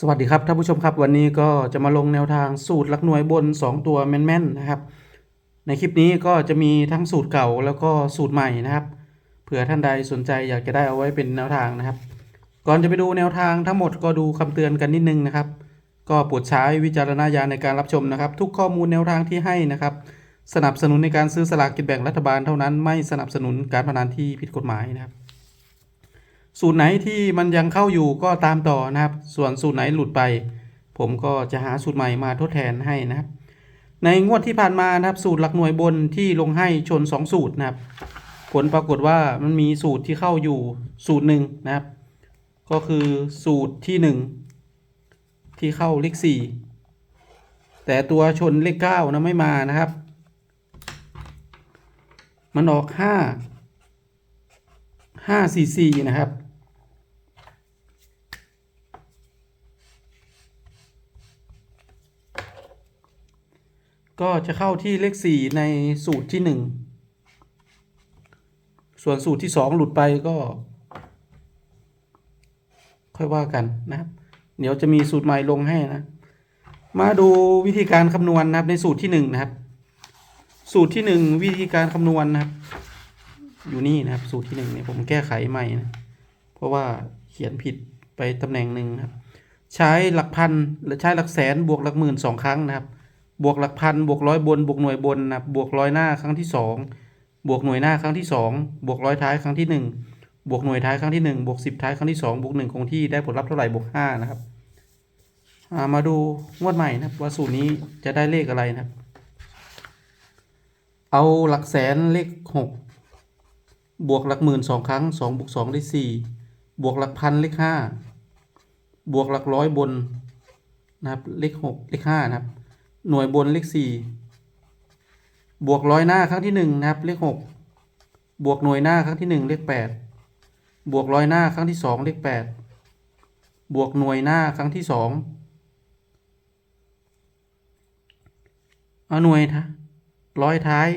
สวัสดีครับท่านผู้ชมครับวันนี้ก็จะมาลงแนวทางสูตรหลักหน่วยบน 2 ตัวแม่นๆนะครับ ในคลิปนี้ก็จะมีทั้งสูตรเก่าแล้วก็สูตรใหม่นะครับเผื่อท่านใดสนใจอยากจะได้เอาไว้เป็นแนวทางนะครับ ก่อนจะไปดูแนวทางทั้งหมดก็ดูคำเตือนกันนิดนึงนะครับ ก็โปรดใช้วิจารณญาณในการรับชมนะครับ ทุกข้อมูลแนวทางที่ให้นะครับ สนับสนุนในการซื้อสลากกินแบ่งรัฐบาลเท่านั้นไม่สนับสนุนการพนันที่ผิดกฎหมายนะครับ สูตรไหนที่มันยังเข้าอยู่ก็ตามต่อนะครับ ส่วนสูตรไหนหลุดไป ผมก็จะหาสูตรใหม่มาทดแทนให้นะครับ ในงวดที่ผ่านมานะครับ สูตรหลักหน่วยบนที่ลงให้ชน 2 สูตรนะครับ ผลปรากฏว่ามันมีสูตรที่เข้าอยู่สูตรหนึ่งนะครับ ก็คือสูตรที่ 1 ที่เข้าเลข4แต่ตัวชนเลข9นะไม่มานะครับ มันออก 5 5 4 4 นะครับ ก็จะเข้าที่เลข 4 ในสูตรที่ 1 ส่วนสูตรที่ 2 หลุดไปก็ ค่อยว่ากันนะครับ เดี๋ยวจะมีสูตรใหม่ลงให้นะ มาดูวิธีการคำนวณนะครับในสูตรที่ 1 นะครับ สูตรที่ 1 วิธีการคำนวณนะครับ อยู่นี่นะครับ สูตรที่1เนี่ยผมแก้ไขใหม่นะเพราะว่าเขียนผิดไปตำแหน่งหนึ่งนะครับ ใช้หลักพันหรือใช้หลักแสนบวกหลักหมื่นสองครั้งนะครับ บวกหลักพันบวกร้อยบน บวกหน่วยบนนะบวกร้อยหน้าครั้งที่สองบวกหน่วยหน้าครั้งที่สองบวกร้อยท้ายครั้งที่หนึ่งบวกหน่วยท้ายครั้งที่หนึ่งบวกสิบท้ายครั้งที่สองบวกหนึ่งคงที่ได้ผลลัพธ์เท่าไหร่บวกห้านะครับามาดูงวดใหม่นะครับว่าสูตรนี้จะได้เลขอะไรนะครับ เอาหลักแสนเลขหกบวกหลักหมื่นสองครั้งสองบวกสองได้สี่บวกหลักพันเลขห้าบวกหลักร้อยบนนะครับเลขหกเลขห้านะครับ หน่วยบนเลขสี่บวกร้อยหน้าครั้งที่หนึ่งนะครับเลขหกบวกหน่วยหน้าครั้งที่หนึ่งเลขแปดบวกร้อยหน้าครั้งที่สองเลขแปดบวกหน่วยหน้าครั้งที่สองเอาหน่วยท้าร้อยท้าย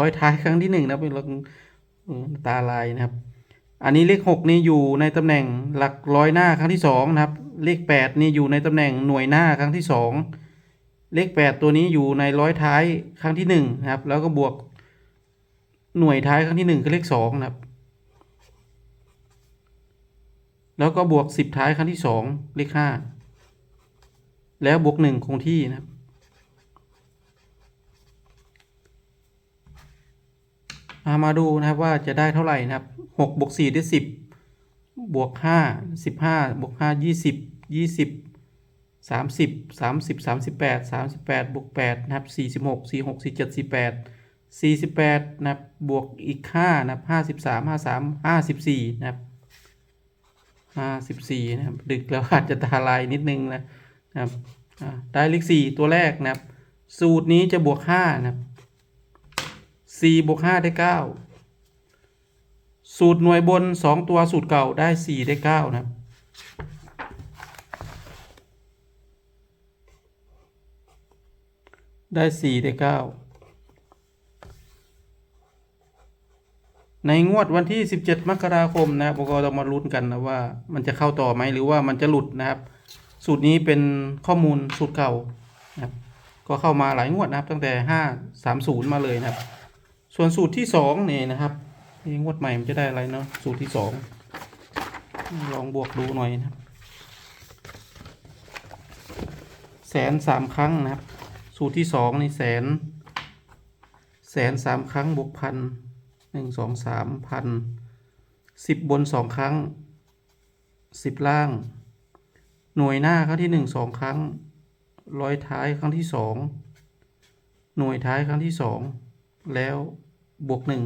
ร้อยท้ายครั้งที่หนึ่งนะเป็นลตาลายนะครับ อันนี้เลขหกนี่อยู่ในตำแหน่งหลักร้อยหน้าครั้งที่สองนะครับ เลขแปดนี่อยู่ในตำแหน่งหน่วยหน้าครั้งที่สอง เลขแปดตัวนี้อยู่ในร้อยท้ายครั้งที่หนึ่งนะครับ แล้วก็บวกหน่วยท้ายครั้งที่หนึ่งคือเลขสองนะครับ แล้วก็บวกสิบท้ายครั้งที่สองเลขห้าแล้วบวกหนึ่งคงที่นะครับมามาดูนะครับว่าจะได้เท่าไหร่นะครับหกบวกสี่ได้สิบบวกห้าสิบห้าบวกห้ายี่ สิบยี่สิบสามสิบสามสิบสามสิบแปดสามสิบแปดบวกแปดนะครับสี่สิบหกสี่หกสี่เจ็ดสี่แปดสี่สิบแปดนะครับบวกอีกห้านะครับห้าสิบสามห้าสามห้าสิบสี่นะครับห้าสิบสี่นะครับดึกแล้วอาจจะตาลายนิดนึงนะนะครับได้เลขสี่ตัวแรกนะครับ สูตรนี้จะบวกห้านะครับสี่บวกห้าได้เก้าสูตรหน่วยบนสองตัวสูตรเก่าได้สี่ได้เก้านะครับ ได้สี่ได้เก้าในงวดวันที่สิบเจ็ดมกราคมนะครับเราก็ต้องมาลุ้นกันนะว่า มันจะเข้าต่อไหมหรือว่ามันจะหลุดนะครับ สูตรนี้เป็นข้อมูลสูตรเก่านะครับก็เข้ามาหลายงวดนะครับ ตั้งแต่ห้าสามศูนย์มาเลยนะครับ ส่วนสูตรที่สองนี่นะครับนี่งวดใหม่มันจะได้อะไรเนาะสูตรที่สองลองบวกดูหน่อยนะครับ แสนสามครั้งนะครับ สูตรที่สองนี่แสน แสนสามครั้งบวกพันหนึ่งสองสามพันสิบบนสองครั้งสิบล่าง หน่วยหน้าครั้งที่หนึ่งสองครั้ง ร้อยท้ายครั้งที่สองหน่วยท้ายครั้งที่สองแล้วบวกหนึ่ง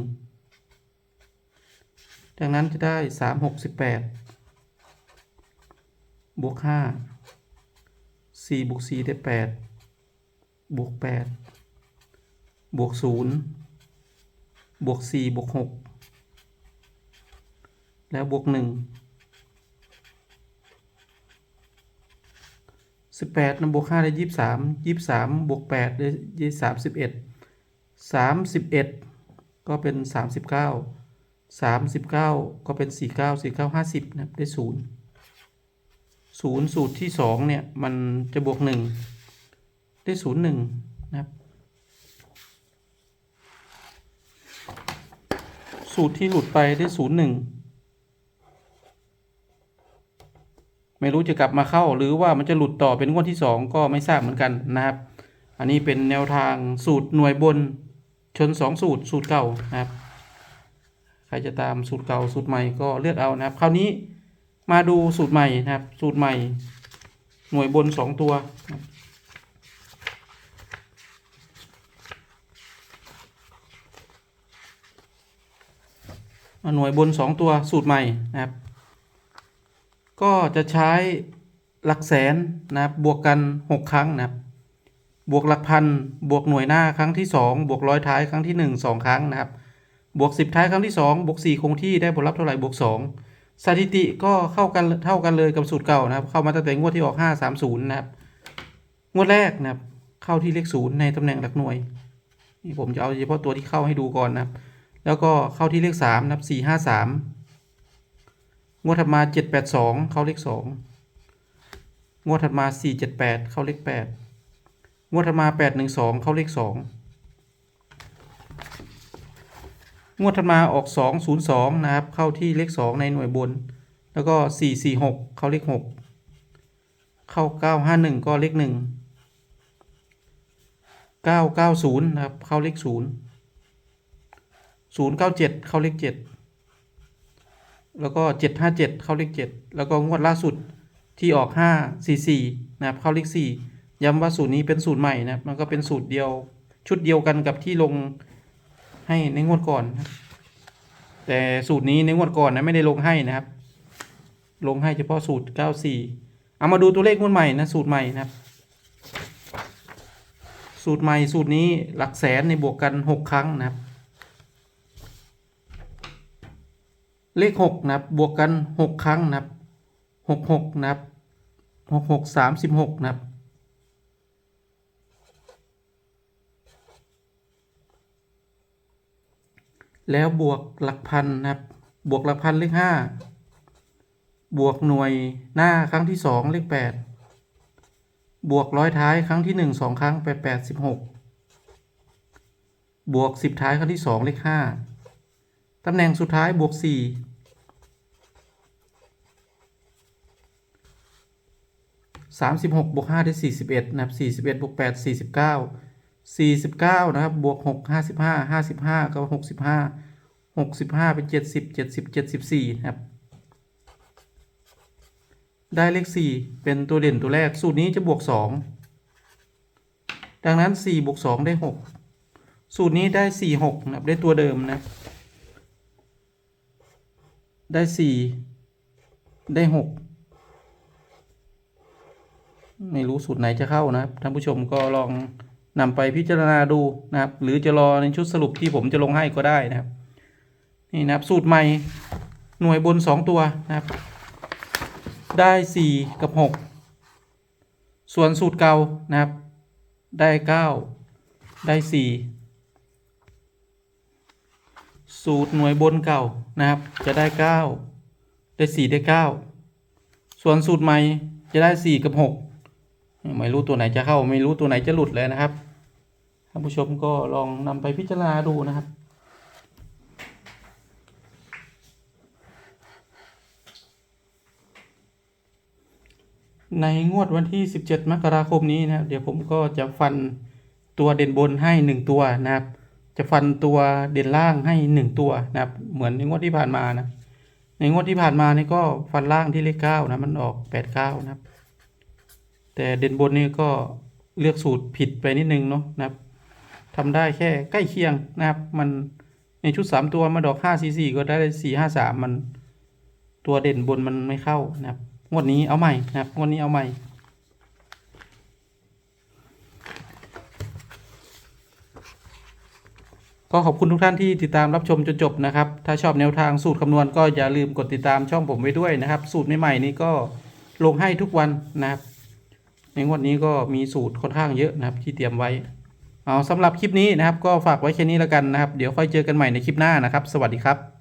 ดังนั้นจะได้สามหกสิบแปดบวกห้าสี่บวกสี่ได้แปด บวกแปดบวกศูนย์บวกสี่บวกหกแล้วบวกหนึ่งสิบแปดนะบวกห้าได้ยี่สิบสามยี่สิบสามบวกแปดได้ยี่สามสิบเอ็ดสามสิบเอ็ดก็เป็นสามสิบเก้าสามสิบเก้าก็เป็นสี่เก้าสี่เก้าห้าสิบนะครับได้ศูนย์ศูนย์สูตรที่สองเนี่ย มันจะบวกหนึ่ง ได้ศูนย์หนึ่งนะครับสูตรที่หลุดไปได้ศูนย์หนึ่งไม่รู้จะกลับมาเข้าหรือว่ามันจะหลุดต่อเป็นงวดที่สองก็ไม่ทราบเหมือนกันนะครับ อันนี้เป็นแนวทางสูตรหน่วยบนชนสองสูตรสูตรเก่านะครับ ใครจะตามสูตรเก่าสูตรใหม่ก็เลือกเอานะครับ คราวนี้มาดูสูตรใหม่นะครับ สูตรใหม่ หน่วยบนสองตัวนะครับเอา หน่วยบนสองตัวสูตรใหม่นะครับ ก็จะใช้หลักแสนนะครับบวกกันหกครั้งนะครับ บวกหลักพันบวกหน่วยหน้าครั้งที่สองบวกร้อยท้ายครั้งที่หนึ่งสองครั้งนะครับ บวกสิบท้ายครั้งที่สองบวกสี่คงที่ได้ผลลัพธ์เท่าไหร่บวกสองสถิติก็เข้ากันเท่ากันเลยกับสูตรเก่านะครับ เข้ามาตั้งแต่งวดที่ออกห้าสามศูนย์นะครับ งวดแรกนะครับ เข้าที่เลขศูนย์ในตำแหน่งหลักหน่วย นี่ผมจะเอาเฉพาะตัวที่เข้าให้ดูก่อนนะครับ แล้วก็เข้าที่เลขสามนะครับสี่ห้าสามงวดถัดมาเจ็ดแปดสองเข้าเลขสองงวดถัดมาสี่เจ็ดแปดเข้าเลขแปดงวดถัดมาแปดหนึ่งสองเข้าเลขสองงวดถัดมาออกสองศูนย์สองนะครับ เข้าที่เลขสองในหน่วยบน แล้วก็สี่สี่หกเข้าเลขหกเข้าเก้าห้าหนึ่งก็เลขหนึ่งเก้าเก้าศูนย์นะครับ เข้าเลขศูนย์ ศูนย์เก้าเจ็ดเข้าเลขเจ็ดแล้วก็เจ็ดห้าเจ็ดเข้าเลขเจ็ดแล้วก็งวดล่าสุดที่ออกห้าสี่สี่นะครับเข้าเลขสี่ย้ำว่าสูตรนี้เป็นสูตรใหม่นะครับมันก็เป็นสูตรเดียวชุดเดียวกันกับที่ลงให้ในงวดก่อนนะแต่สูตรนี้ในงวดก่อนนะไม่ได้ลงให้นะครับ ลงให้เฉพาะสูตร 94 เอามาดูตัวเลขงวดใหม่นะสูตรใหม่นะครับ สูตรใหม่สูตรนี้หลักแสนในบวกกัน 6 ครั้งนะครับ เลข6นะครับบวกกัน6ครั้งนะครับ66นะครับ66 36นะครับแล้วบวกหลักพันนะครับ บวกหลักพันเลขห้าบวกหน่วยหน้าครั้งที่สองเลขแปดบวกร้อยท้ายครั้งที่หนึ่งสองครั้งแปดแปดสิบหกบวกสิบท้ายครั้งที่สองเลขห้า ตำแหน่งสุดท้ายบวกสี่สามสิบหกบวกห้าได้สี่สิบเอ็ดนะครับสี่สิบเอ็ดบวกแปดสี่สิบเก้าสี่สิบเก้านะครับ บวกหกห้าสิบห้าห้าสิบห้าก็หกสิบห้าหกสิบห้าเป็นเจ็ดสิบเจ็ดสิบเจ็ดสิบสี่นะครับ ได้เลขสี่เป็นตัวเด่นตัวแรก สูตรนี้จะบวกสองดังนั้นสี่บวกสองได้หกสูตรนี้ได้สี่หกนะครับ ได้ตัวเดิมนะ ได้สี่ได้หกไม่รู้สูตรไหนจะเข้านะครับท่านผู้ชมก็ลองนำไปพิจารณาดูนะครับ หรือจะรอในชุดสรุปที่ผมจะลงให้ก็ได้นะครับ นี่นะครับสูตรใหม่หน่วยบนสองตัวนะครับ ได้สี่กับหกส่วนสูตรเก่านะครับ ได้เก้าได้สี่ สูตรหน่วยบนเก่านะครับ จะได้เก้าได้สี่ได้เก้าส่วนสูตรใหม่จะได้สี่กับหกไม่รู้ตัวไหนจะเข้า ไม่รู้ตัวไหนจะหลุดเลยนะครับท่านผู้ชมก็ลองนำไปพิจารณาดูนะครับในงวดวันที่ 17 มกราคมนี้นะครับ เดี๋ยวผมก็จะฟันตัวเด่นบนให้ 1 ตัวนะครับ จะฟันตัวเด่นล่างให้ 1 ตัวนะครับ เหมือนในงวดที่ผ่านมานะ ในงวดที่ผ่านมานี่ก็ฟันล่างที่เลข9นะมันออก89นะครับ แต่เด่นบนนี่ก็เลือกสูตรผิดไปนิดนึงเนาะนะครับทำได้แค่ใกล้เคียงนะครับ มันในชุดสามตัวมาดอกห้าสี่สี่ก็ได้สี่ห้าสามมันตัวเด่นบนมันไม่เข้านะครับ งวดนี้เอาใหม่นะครับ งวดนี้เอาใหม่ ก็ขอบคุณทุกท่านที่ติดตามรับชมจนจบนะครับ ถ้าชอบแนวทางสูตรคำนวณก็อย่าลืมกดติดตามช่องผมไว้ด้วยนะครับ สูตรใหม่ๆนี้ก็ลงให้ทุกวันนะครับ ในงวดนี้ก็มีสูตรค่อนข้างเยอะนะครับ ที่เตรียมไว้ เอาสำหรับคลิปนี้นะครับ ก็ฝากไว้แค่นี้แล้วกันนะครับ เดี๋ยวค่อยเจอกันใหม่ในคลิปหน้านะครับ สวัสดีครับ